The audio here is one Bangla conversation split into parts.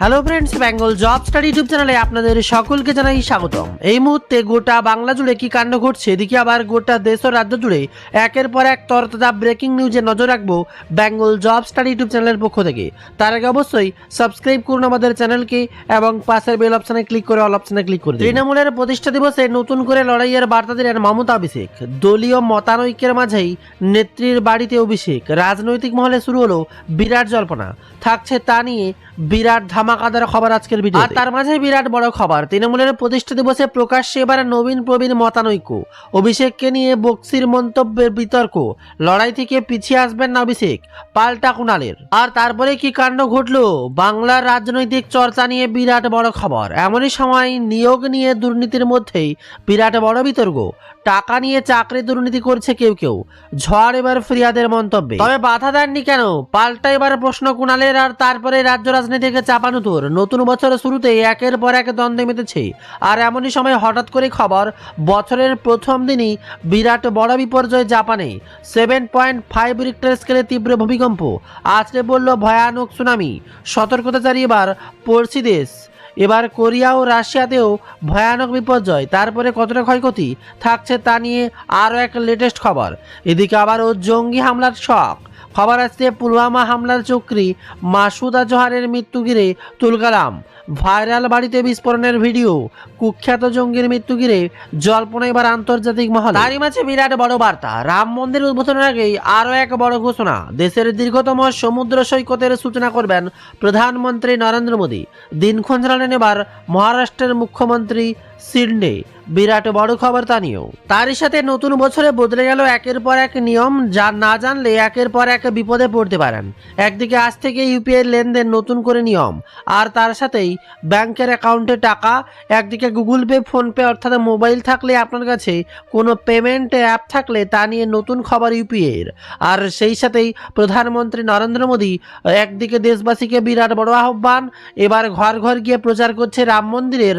Hello friends Bengal job study YouTube চ্যানেলে আপনাদের সকলকে জানাই স্বাগতম। এই মুহূর্তে গোটা বাংলা জুড়ে কি কাণ্ড ঘটছে, এদিকে আবার গোটা দেশ ও রাজ্য জুড়ে একের পর এক তরতাজা ব্রেকিং নিউজে নজর রাখব বেঙ্গল জব স্টাডি ইউটিউব চ্যানেলের পক্ষ থেকে। তার আগে অবশ্যই সাবস্ক্রাইব করুন আমাদের চ্যানেলকে এবং পাশের বেল অপশনে ক্লিক করে অল অপশনে ক্লিক করে তৃণমূলের প্রতিষ্ঠা দিবসে নতুন করে লড়াইয়ের বার্তা দিলেন মমতা অভিষেক। দলীয় মতানৈক্যের মাঝেই নেত্রীর বাড়িতে অভিষেক। রাজনৈতিক মহলে শুরু হলো বিরাট জল্পনা। থাকছে তা নিয়ে বিরাট ধামাকাদার খবর আজকের ভিডিও আর তার মাঝে বিরাট বড় খবর, তৃণমূলের প্রতিষ্ঠা দিবসে প্রকাশ্যে এবার নবীন প্রবীণ মতানৈক্য। অভিষেককে নিয়ে বক্সির মন্তব্যের বিতর্ক, লড়াই থেকে পিছিয়ে আসবেন না অভিষেক, পাল্টা কুণালের। আর তারপরে কি কাণ্ড ঘটলো? বাংলার রাজনৈতিক চর্চা নিয়ে বিরাট বড় খবর। এমনই সময় নিয়োগ নিয়ে দুর্নীতির মধ্যেই বিরাট বড় বিতর্ক। টাকা নিয়ে চাকরি দুর্নীতি করছে কেউ কেউ। ঝড় এবার ফিরিয়াদের মন্তব্যে। তবে বাধা দেননি কেন? পাল্টা এবার প্রশ্ন কুণালের আর তারপরে রাজ্য রাজনীতিকে চাপানুতোর নতুন বছরের শুরুতে একের পর এক দ্বন্দ্বে মেতেছে আর এমনই সময় হঠাৎ করে খবর, বছরের প্রথম দিনই বিরাট বড় বিপর্যয় জাপানে। সেভেন পয়েন্ট ফাইভ রিক্টার স্কেলে তীব্র ভূমিকম্প। আছড়ে পড়ল ভয়ানক সুনামি সতর্কতা জারি এবার পড়শি দেশ। এবার কোরিয়া ও রাশিয়াতেও ভয়ানক বিপর্যয়। তারপরে কতটা ক্ষয়ক্ষতি থাকছে তা নিয়ে আরও এক লেটেস্ট খবর। এদিকে আবারও জঙ্গি হামলার শখ। খবর আসছে পুলওয়ামা হামলার চক্রী মাসুদ আজহারের মৃত্যু ঘিরে তুলকালাম ভাইরাল বাড়িতে বিস্ফোরণের ভিডিও কুখ্যাত জঙ্গির মৃত্যু ঘিরে জল্পনা এবার আন্তর্জাতিক মহল। তারই মাঝে বিরাট বড় বার্তা, রাম মন্দির উদ্বোধনের আগেই আরও এক বড় ঘোষণা। দেশের দীর্ঘতম সমুদ্র সৈকতের সূচনা করবেন প্রধানমন্ত্রী নরেন্দ্র মোদী। দিনক্ষণ জানালেন এবার মহারাষ্ট্রের মুখ্যমন্ত্রী সিডনে বিরাট বড় খবর তা নিয়েও। তারই সাথে নতুন বছরে বদলে গেল একের পর এক নিয়ম যা না জানলে একের পর এক বিপদে পড়তে পারেন। একদিকে আজ থেকে ইউপিআই লেনদেন নতুন করে নিয়ম, আর তার সাথেই ব্যাংকের অ্যাকাউন্টে টাকা, একদিকে গুগল পে ফোনপে অর্থাৎ মোবাইল থাকলে আপনার কাছে, কোনো পেমেন্ট অ্যাপ থাকলে তা নিয়ে নতুন খবর ইউপিএর। আর সেই সাথেই প্রধানমন্ত্রী নরেন্দ্র মোদী, একদিকে দেশবাসীকে বিরাট বড় আহ্বান, এবার ঘর ঘর গিয়ে প্রচার করছে রাম মন্দিরের,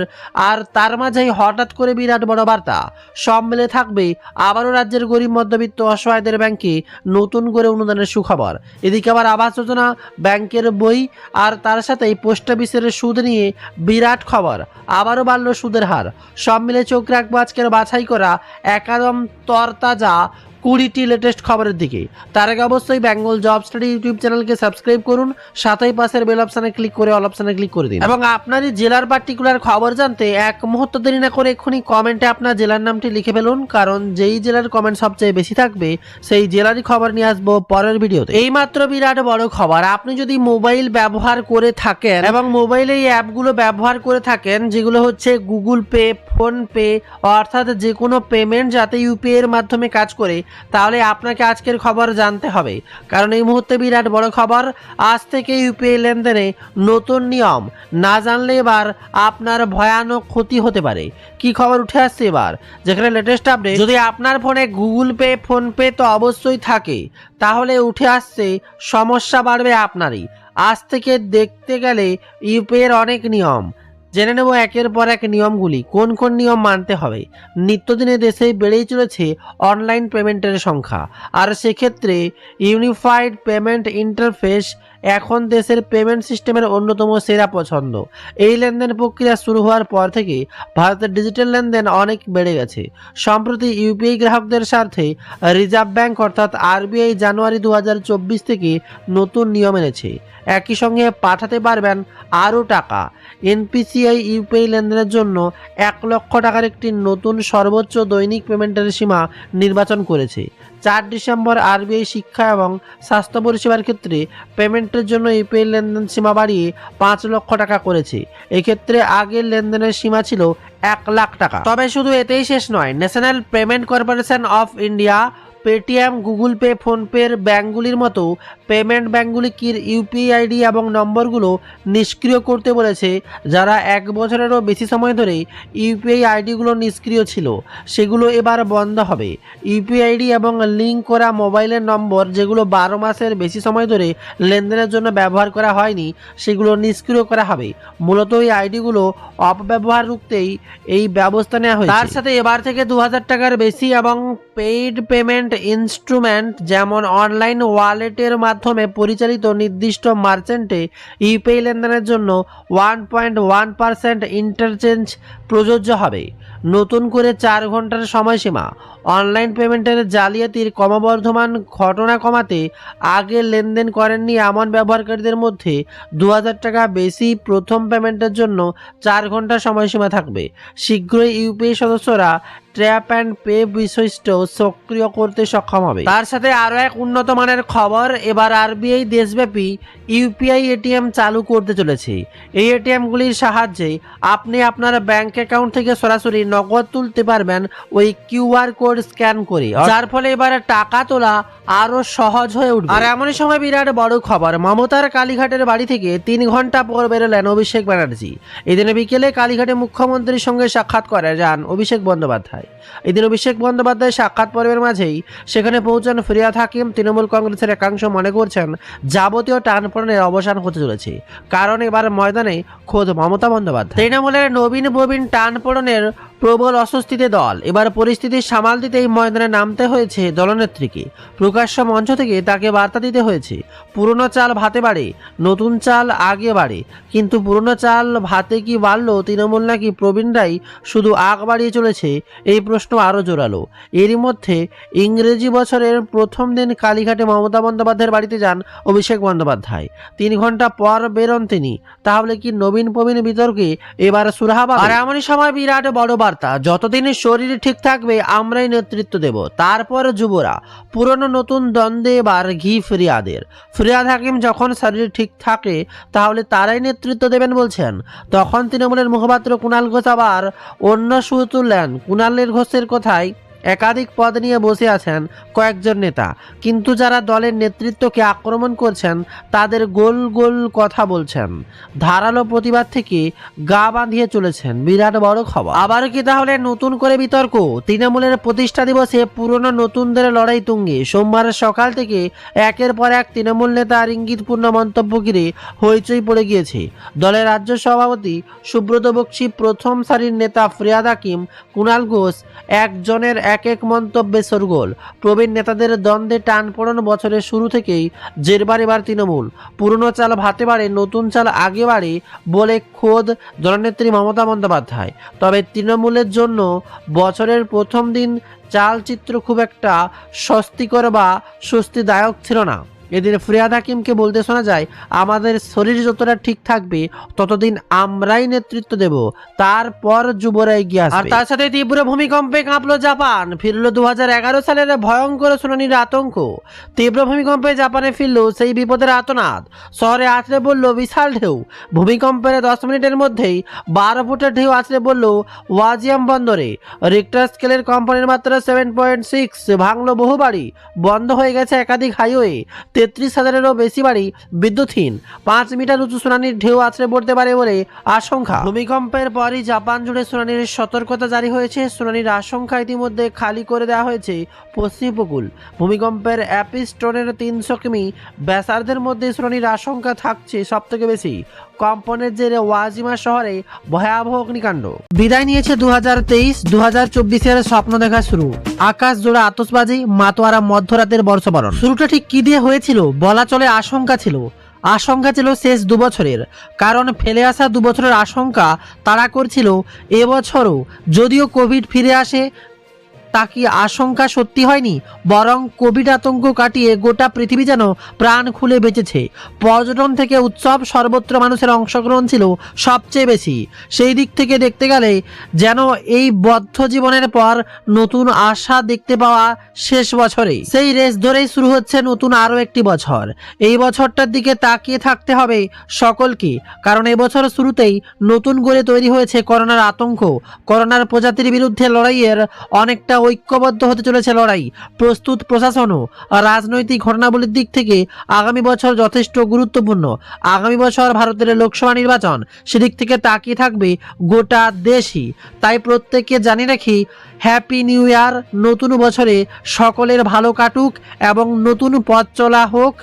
আর তার মাঝেই হঠাৎ করে বিরাট বড় বার্তা। সব মিলে থাকবে আবারও রাজ্যের গরিব, মধ্যবিত্ত, অসহায়দের ব্যাংকে নতুন করে অনুদানের সুখবর। এদিকে আবার আবাস যোজনা, ব্যাংকের বই, আর তার সাথেই পোস্ট অফিসের সুদ নিয়ে বিরাট খবর। আবারও বাড়ল সুদের হার। সব মিলে চোখ রাখব আজকের বাছাই করা একাদম তরতাজা কুড়িটি লেটেস্ট খবরের দিকে। তার আগে অবশ্যই বেঙ্গল জব স্টাডি ইউটিউব চ্যানেলকে সাবস্ক্রাইব করুন, সাথেই পাশের বেল অপশানে ক্লিক করে অল অপশানে ক্লিক করে দিন। এবং আপনারই জেলার পার্টিকুলার খবর জানতে এক মুহূর্ত দেরি না করে এক্ষুনি কমেন্টে আপনার জেলার নামটি লিখে ফেলুন, কারণ যেই জেলার কমেন্ট সবচেয়ে বেশি থাকবে, সেই জেলারই খবর নিয়ে আসব পরের ভিডিওতে। এইমাত্র বিরাট বড় খবর, আপনি যদি মোবাইল ব্যবহার করে থাকেন, এবং মোবাইলে এই অ্যাপগুলো ব্যবহার করে থাকেন, যেগুলো হচ্ছে গুগল পে ফোনপে অর্থাৎ যে কোনো পেমেন্ট যাতে ইউপিআই এর মাধ্যমে কাজ করে তাহলে আপনাকে আজকের খবর জানতে হবে। কারণ এই মুহূর্তে বিরাট বড় খবর, আজ থেকে ইউপিআই লেনদেনে নতুন নিয়ম। না জানলে এবার আপনার ভয়ানক ক্ষতি হতে পারে। কি খবর উঠে আসছে এবার? যেখানে লেটেস্ট আপডেট যদি আপনার ফোনে গুগল পে ফোনপে তো অবশ্যই থাকে, তাহলে উঠে আসছে, সমস্যা বাড়বে আপনারই। আজ থেকে দেখতে গেলে ইউপিআই এর অনেক নিয়ম। জেনে নেব একের পর এক নিয়মগুলি, কোন কোন নিয়ম মানতে হবে। নিত্যদিনে দেশে বেড়েই চলেছে অনলাইন পেমেন্টের সংখ্যা। আর সেক্ষেত্রে ইউনিফাইড পেমেন্ট ইন্টারফেস এখন দেশের পেমেন্ট সিস্টেমের অন্যতম সেরা পছন্দ। এই লেনদেন প্রক্রিয়া শুরু হওয়ার পর থেকে ভারতের ডিজিটাল লেনদেন অনেক বেড়ে গেছে। সম্প্রতি ইউপিআই গ্রাহকদের স্বার্থে রিজার্ভ ব্যাংক অর্থাৎ আরবিআই জানুয়ারি দু হাজার চব্বিশ থেকে নতুন নিয়ম এনেছে। একই সঙ্গে পাঠাতে পারবেন আরও টাকা। এনপিসিআই ইউপিআই লেনদেনের জন্য এক লক্ষ টাকার একটি নতুন সর্বোচ্চ দৈনিক পেমেন্টের সীমা নির্বাচন করেছে। চার ডিসেম্বর আরবিআই শিক্ষা এবং স্বাস্থ্য পরিষেবার ক্ষেত্রে পেমেন্টের জন্য ইউপিআই লেনদেন সীমা বাড়িয়ে পাঁচ লক্ষ টাকা করেছে। এক্ষেত্রে আগের লেনদেনের সীমা ছিল এক লাখ টাকা। তবে শুধু এতেই শেষ নয়, National Payment Corporation of India Paytm, Google Pay ফোনপের ব্যাঙ্কগুলির মতো পেমেন্ট ব্যাঙ্কগুলির ইউপিআই আইডি এবং নম্বরগুলো নিষ্ক্রিয় করতে বলেছে, যারা এক বছরেরও বেশি সময় ধরে ইউপিআই আইডিগুলো নিষ্ক্রিয় ছিল। সেগুলো এবার বন্ধ হবে। ইউপিআই আইডি এবং লিঙ্ক করা মোবাইলের নম্বর যেগুলো বারো মাসের বেশি সময় ধরে লেনদেনের জন্য ব্যবহার করা হয়নি, সেগুলো নিষ্ক্রিয় করা হবে। মূলত এই আইডিগুলো অপব্যবহার রুখতেই এই ব্যবস্থা নেওয়া হয়েছে। তার সাথে এবার থেকে দু হাজার টাকার বেশি এবং পেইড পেমেন্ট ইনস্ট্রুমেন্ট যেমন অনলাইন ওয়ালেটের মাধ্যমে পরিচালিত নির্দিষ্ট মার্চেন্টে ইউপিআই লেনদেনের জন্য one point one percent interchange প্রযোজ্য হবে। নতুন করে চার ঘণ্টার সময়সীমা। অনলাইন পেমেন্টের জালিয়াতির ক্রমবর্ধমান ঘটনা কমাতে আগে লেনদেন করেননি এমন ব্যবহারকারীদের মধ্যে দু হাজার টাকা বেশি প্রথম পেমেন্টের জন্য চার ঘণ্টা সময়সীমা থাকবে। শীঘ্রই ইউপিআই সদস্যরা ট্র্যাপ অ্যান্ড পে বিশিষ্ট সক্রিয় করতে সক্ষম হবে। তার সাথে আরও এক উন্নত মানের খবর এবার আরবিআই দেশব্যাপী ইউপিআই এটিএম চালু করতে চলেছে। এই এটিএমগুলির সাহায্যে আপনি আপনার ব্যাংক অ্যাকাউন্ট থেকে সরাসরি নগদ তুলতে পারবেন ওই কিউআর কোড স্ক্যান করে। যার ফলে এবার টাকা তোলা আরও সহজ হয়ে উঠবে। আর এমনই সময় বিরাট বড় খবর মমতার কালীঘাটের বাড়ি থেকে তিন ঘণ্টা পর বেরোলেন অভিষেক ব্যানার্জি। এদিনে বিকেলে কালীঘাটে মুখ্যমন্ত্রীর সঙ্গে সাক্ষাৎ করে যান অভিষেক বন্দ্যোপাধ্যায়। এদিন অভিষেক বন্দ্যোপাধ্যায় সাক্ষাৎ পর্বের মাঝেই সেখানে পৌঁছান ফিরিয়াদ হাকিম। তৃণমূল কংগ্রেসের একাংশ মনে করছেন, যাবতীয় টানপড়নের অবসান হতে চলেছে। কারণ এবার ময়দানে খোদ মমতা বন্দ্যোপাধ্যায়। তৃণমূলের নবীন প্রবীণ টানপড়নের প্রবল অস্বস্তিতে দল। এবার পরিস্থিতি সামাল দিতে এই ময়দানে নামতে হয়েছে দলনেত্রীকে। প্রকাশ্য মঞ্চ থেকে তাকে বার্তা দিতে হয়েছে, পুরনো চাল ভাতে বাড়ে, নতুন চাল আগে বাড়ে। কিন্তু পুরনো চাল ভাতে কি বাড়লো তৃণমূল নাকি প্রবীণরাই শুধু আগ বাড়িয়ে চলেছে? এই প্রশ্ন আরও জোরালো। এরই মধ্যে ইংরেজি বছরের প্রথম দিন কালীঘাটে মমতা বন্দ্যোপাধ্যায়ের বাড়িতে যান অভিষেক বন্দ্যোপাধ্যায়। তিন ঘণ্টা পর বেরোন তিনি। তাহলে কি নবীন প্রবীণ বিতর্কে এবার সুরাহাবা আর এমনই সময় বিরাট বড় যতদিন শরীর ঠিক থাকবে, আমরাই নেতৃত্ব দেব। তারপর যুবরা, পুরনো নতুন দ্বন্দ্বে এবার ঘি ফিরিয়াদের। ফিরিয়াদ হাকিম যখন শরীর ঠিক থাকে, তাহলে তারাই নেতৃত্ব দেবেন বলছেন। তখন তৃণমূলের মুখপাত্র কুণাল ঘোষ আবার অন্য সুর তুললেন। কুণালের ঘোষের কথায় একাধিক পদ নিয়ে বসে আছেন কয়েকজন নেতা। কিন্তু যারা দলের নেতৃত্বকে আক্রমণ করছেন, তাদের গোল গোল কথা বলছেন। ধারালো প্রতিবাদ থেকে গা বাঁধিয়ে চলেছেন বিরাট বড় খবর। আবার কি তাহলে নতুন করে বিতর্ক? তৃণমূলের প্রতিষ্ঠা দিবসে পুরনো নতুনদের লড়াই তুঙ্গে। সোমবার সকাল থেকে একের পর এক তৃণমূল নেতার ইঙ্গিতপূর্ণ মন্তব্য ঘিরে হইচই পড়ে গিয়েছে। দলের রাজ্য সভাপতি সুব্রত বক্সি প্রথম সারির নেতা ফরিয়াদ হাকিম, কুণাল ঘোষ, একজনের এক এক এক মন্তব্যে সরগোল। প্রবীণ নেতাদের দ্বন্দ্বে টান পড়ন বছরের শুরু থেকেই জেরবার এবার তৃণমূল। পুরনো চাল ভাতে বাড়ে, নতুন চাল আগে বাড়ে বলে খোদ জননেত্রী মমতা বন্দ্যোপাধ্যায়। তবে তৃণমূলের জন্য বছরের প্রথম দিন চাল চিত্র খুব একটা স্বস্তিকর বা স্বস্তিদায়ক ছিল না। এদিন ফরিয়াদ হাকিমকে বলতে শোনা যায়, আমাদের শরীর যতটা ঠিক থাকবে, ততদিন আমরাই নেতৃত্ব দেব। তারপর যুবরা এগিয়ে আসবে। আর তার সাথে তীব্র ভূমিকম্পে কাঁপলো জাপান। ফিরল দু সালের ভয়ঙ্কর শুনানির আতঙ্ক। তীব্র ভূমিকম্পে জাপানে ফিরল সেই বিপদের আতনাদ। শহরে আছড়ে বলল বিশাল ঢেউ। ভূমিকম্পের দশ মিনিটের মধ্যেই বারো ফুটের ঢেউ আছড়ে বলল ওয়াজিয়াম বন্দরে। রিক্টার স্কেলের কোম্পানির মাত্রা সেভেন পয়েন্ট সিক্স ভাঙলো বহু বাড়ি। বন্ধ হয়ে গেছে একাধিক হাইওয়ে তেত্রিশ হাজারেরও বেশি বাড়ি বিদ্যুৎহীন। পাঁচ মিটার উঁচু সুনানির ঢেউ আছড়ে পড়তে পারে বলে আশঙ্কা। ভূমিকম্পের পরই জাপান জুড়ে সুনানির সতর্কতা জারি হয়েছে। সুনানির আশঙ্কা ইতিমধ্যে খালি করে দেওয়া হয়েছে পশ্চিম উপকূল। ভূমিকম্পের অ্যাপিস্টোনের তিনশো কিমি ব্যাসার্ধের মধ্যে সুনানির আশঙ্কা থাকছে সবথেকে বেশি। কম্পনের জেরে ওয়াজিমা শহরে ভয়াবহ অগ্নিকাণ্ড। বিদায় নিয়েছে দু হাজার তেইশ দু হাজার চব্বিশের স্বপ্ন দেখা শুরু। আকাশ জোড়া আতসবাজি মাতোয়ারা মধ্যরাতের বর্ষবরণ। শুরুটা ঠিক কি দিয়ে হয়েছিল, বলা চলে আশঙ্কা ছিল। আশঙ্কা ছিল শেষ দু বছরের কারণ ফেলে আসা দু বছরের আশঙ্কা তারা করছিল এবছরও যদিও কোভিড ফিরে আসে তা কি আশঙ্কা সত্যি হয়নি? বরং কোভিড আতঙ্ক কাটিয়ে গোটা পৃথিবী যেন প্রাণ খুলে বেঁচেছে। পর্যটন থেকে উৎসব সর্বত্র মানুষের অংশগ্রহণ ছিল সবচেয়ে বেশি। সেই দিক থেকে দেখতে গেলে যেন এই বদ্ধ জীবনের পর নতুন আশা দেখতে পাওয়া শেষ বছরে। সেই রেস ধরেই শুরু হচ্ছে নতুন আরও একটি বছর। এই বছরটার দিকে তাকিয়ে থাকতে হবে সকলকে। কারণ এবছর শুরুতেই নতুন করে তৈরি হয়েছে করোনার আতঙ্ক। করোনার প্রজাতির বিরুদ্ধে লড়াইয়ের অনেকটা ঐক্যবদ্ধ হতে চলেছে লড়াই, প্রস্তুত প্রশাসনও। রাজনৈতিক ঘটনাবলীর দিক থেকে আগামী বছর যথেষ্ট গুরুত্বপূর্ণ। আগামী বছর ভারতের লোকসভা নির্বাচন, সেদিক থেকে তাকিয়ে থাকবে গোটা দেশই। তাই প্রত্যেককে জানিয়ে রাখি হ্যাপি নিউ ইয়ার নতুন বছরে সকলের ভালো কাটুক এবং নতুন পথ চলা হোক।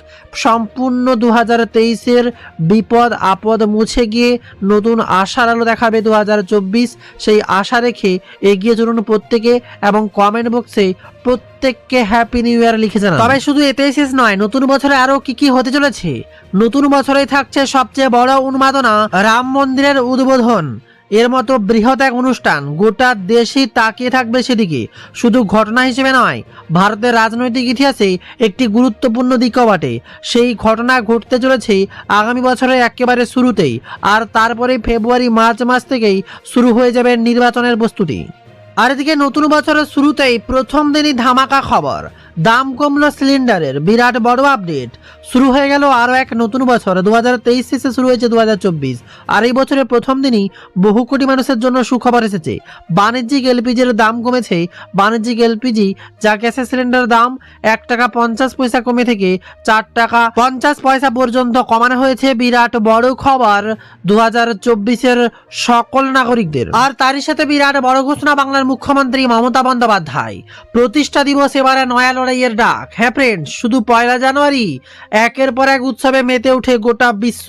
সম্পূর্ণ দু হাজার তেইশের বিপদ আপদ মুছে গিয়ে নতুন আশার আলো দেখাবে দু হাজার চব্বিশ। সেই আশা রেখে এগিয়ে চলুন প্রত্যেকে এবং কমেন্ট বক্সে প্রত্যেককে হ্যাপি নিউ ইয়ার লিখে জানান। তবে শুধু এতেই শেষ নয়, নতুন বছরে আরও কি কি হতে চলেছে? নতুন বছরে থাকছে সবচেয়ে বড় উন্মাদনা, রাম মন্দিরের উদ্বোধন। এর মতো বৃহৎ এক অনুষ্ঠান, গোটা দেশই তাকিয়ে থাকবে সেদিকে। শুধু ঘটনা হিসেবে নয়, ভারতের রাজনৈতিক ইতিহাসে একটি গুরুত্বপূর্ণ দিকও বটে। সেই ঘটনা ঘটতে চলেছে আগামী বছরের একেবারে শুরুতেই, আর তারপরে ফেব্রুয়ারি মার্চ মাস থেকেই শুরু হয়ে যাবে নির্বাচনের প্রস্তুতি। আর এদিকে নতুন বছরের শুরুতেই প্রথম দিনই ধামাকা খবর। দাম কমলো সিলিন্ডারের। বিরাট বড় আপডেট। শুরু হয়ে গেল আরও এক নতুন বছর। দু হাজার তেইশ শেষে শুরু হয়েছে দু হাজার চব্বিশ। আর এই বছরের প্রথম দিনই বহু কোটি মানুষের জন্য সুখবর এসেছে। বাণিজ্যিক এলপিজির দাম কমেছে। বাণিজ্যিক এলপিজি যা গ্যাসের সিলিন্ডার দাম এক টাকা পঞ্চাশ পয়সা কমে থেকে চার টাকা পঞ্চাশ পয়সা পর্যন্ত কমানো হয়েছে বিরাট বড় খবর দু হাজার চব্বিশের সকল নাগরিকদের। আর তারই সাথে বিরাট বড় ঘোষণা বাংলার মুখ্যমন্ত্রী মমতা বন্দ্যোপাধ্যায়। প্রতিষ্ঠা দিবস এবারে নয়া লড়াইয়ের ডাক। হ্যাঁ ফ্রেন্ড শুধু পয়লা জানুয়ারি, একের পর এক উৎসবে মেতে ওঠে গোটা বিশ্ব।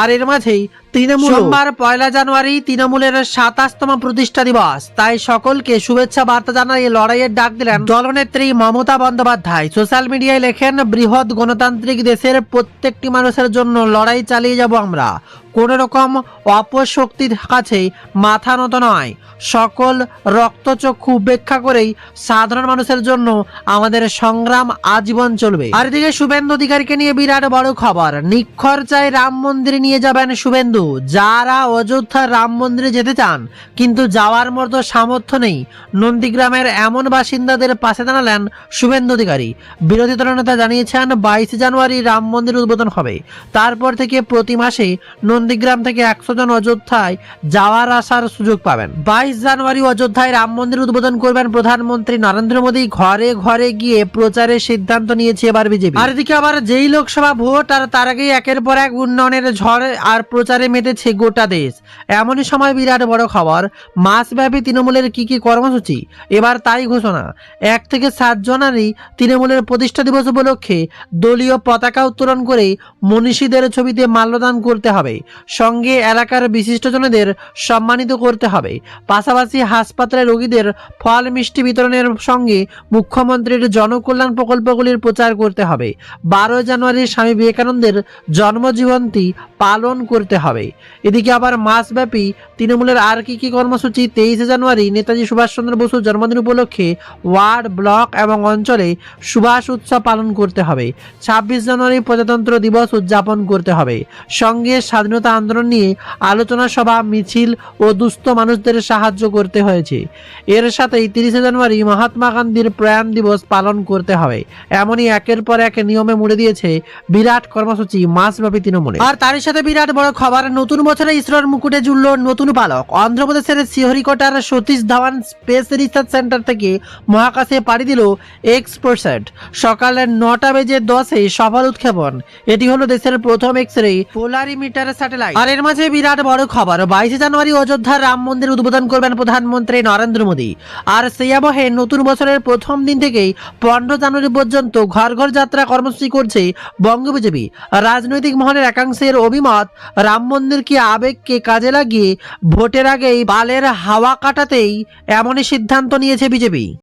আর এর মাঝেই তৃণমূল। সোমবার পয়লা জানুয়ারি তৃণমূলের সাতাশতম প্রতিষ্ঠা দিবস। তাই সকলকে শুভেচ্ছা বার্তা জানাই লড়াইয়ের ডাক দিলেন দলনেত্রী মমতা বন্দ্যোপাধ্যায়। সোশ্যাল মিডিয়ায় লেখেন, বৃহৎ গণতান্ত্রিক দেশের প্রত্যেকটি মানুষের জন্য লড়াই চালিয়ে যাব আমরা। কোনো রকম অপশক্তির কাছে মাথা নত নয়। সকল রক্তচক্ষু উপেক্ষা করেই সাধারণ মানুষের জন্য আমাদের সংগ্রাম আজীবন চলবে। আর এদিকে শুভেন্দু অধিকারীকে নিয়ে বিরাট বড় খবর। নিখরচায় রাম মন্দিরে নিয়ে যাবেন শুভেন্দু। যারা অযোধ্যার রাম মন্দিরে যেতে চান, কিন্তু যাওয়ার মতো সামর্থ্য নেই, নন্দীগ্রামের এমন বাসিন্দাদের পাশে দাঁড়ালেন শুভেন্দু অধিকারী। বিরোধী দলনেতা জানিয়েছেন, বাইশে জানুয়ারি রাম মন্দির উদ্বোধন হবে। তারপর থেকে প্রতি মাসে নন্দীগ্রাম থেকে একশো জন অযোধ্যায় যাওয়ার আসার সুযোগ পাবেন। বাইশ জানুয়ারি অযোধ্যায় রাম মন্দির উদ্বোধন করবেন প্রধানমন্ত্রী নরেন্দ্র মোদী। ঘরে ঘরে গিয়ে প্রচারের সিদ্ধান্ত নিয়েছে এবার বিজেপি। আর এদিকে আবার যেই লোকসভা ভোট, আর তার আগেই একের পর এক উন্নয়নের ঝড় আর প্রচারে মেতেছে গোটা দেশ। এমনই সময় বিরাট বড় খবর, মাসব্যাপী তৃণমূলের কি কি কর্মসূচি? এবার তাই ঘোষণা। এক থেকে সাত জানুয়ারি তৃণমূলের প্রতিষ্ঠা দিবস উপলক্ষে দলীয় পতাকা উত্তোলন করে মনীষীদের ছবিতে মাল্যদান করতে হবে। সঙ্গে এলাকার বিশিষ্টজনদের সম্মানিত করতে হবে। পাশাপাশি হাসপাতালে রোগীদের ফল মিষ্টি বিতরণের সঙ্গে মুখ্যমন্ত্রীর জনকল্যাণ প্রকল্পগুলির প্রচার করতে হবে। বারো জানুয়ারি স্বামী বিবেকানন্দের জন্মজীবন্তী পালন করতে হবে। এদিকে আবার মাসব্যাপী তৃণমূলের আর কি কি কর্মসূচি তেইশে জানুয়ারি নেতাজি সুভাষচন্দ্র বসুর জন্মদিন উপলক্ষে ওয়ার্ড, ব্লক এবং অঞ্চলে সুভাষ উৎসব পালন করতে হবে। ছাব্বিশ জানুয়ারি প্রজাতন্ত্র দিবস উদযাপন করতে হবে। সঙ্গে স্বাধীনতা আন্দোলন নিয়ে আলোচনা সভা, মিছিল ও দুস্থ মানুষদের সাহায্য করতে হয়েছে। এর সাথেই তিরিশে জানুয়ারি মহাত্মা গান্ধীর প্রয়াণ দিবস পালন করতে হবে। এমনই একের পর এক নিয়মে মুড়ে দিয়েছে বিরাট কর্মসূচি মাসব্যাপী তৃণমূলে। আর তারই সাথে বিরাট বড় খবর, নতুন বছরে ইসরোর মুকুটে জুড়ল নতুন পালক। অন্ধ্রপ্রদেশের শ্রীহরিকোটার Satish Dhawan Space Research Centre থেকে মহাকাশে পাড়ি দিল এক্স প্রসেট সকালে নটা বেজে দশে সফল উৎক্ষেপণ। এটি হলো দেশের প্রথম এক্স রে পোলারিমিটার স্যাটেলাইট আর এর মাঝে বিরাট বড় খবর। বাইশে জানুয়ারি অযোধ্যার রাম মন্দির উদ্বোধন করবেন প্রধানমন্ত্রী নরেন্দ্র মোদী। আর সেই আবহে নতুন বছরের প্রথম দিন থেকেই পনেরো জানুয়ারি পর্যন্ত ঘর ঘর যাত্রা কর্মসূচি করছে বঙ্গ বিজেপি রাজনৈতিক মহলের একাংশের অভিমত, রাম মন্দির কি আবেগকে কাজে লাগিয়ে ভোটের আগেই বালের হাওয়া কাটাতেই এমনই সিদ্ধান্ত নিয়েছে বিজেপি।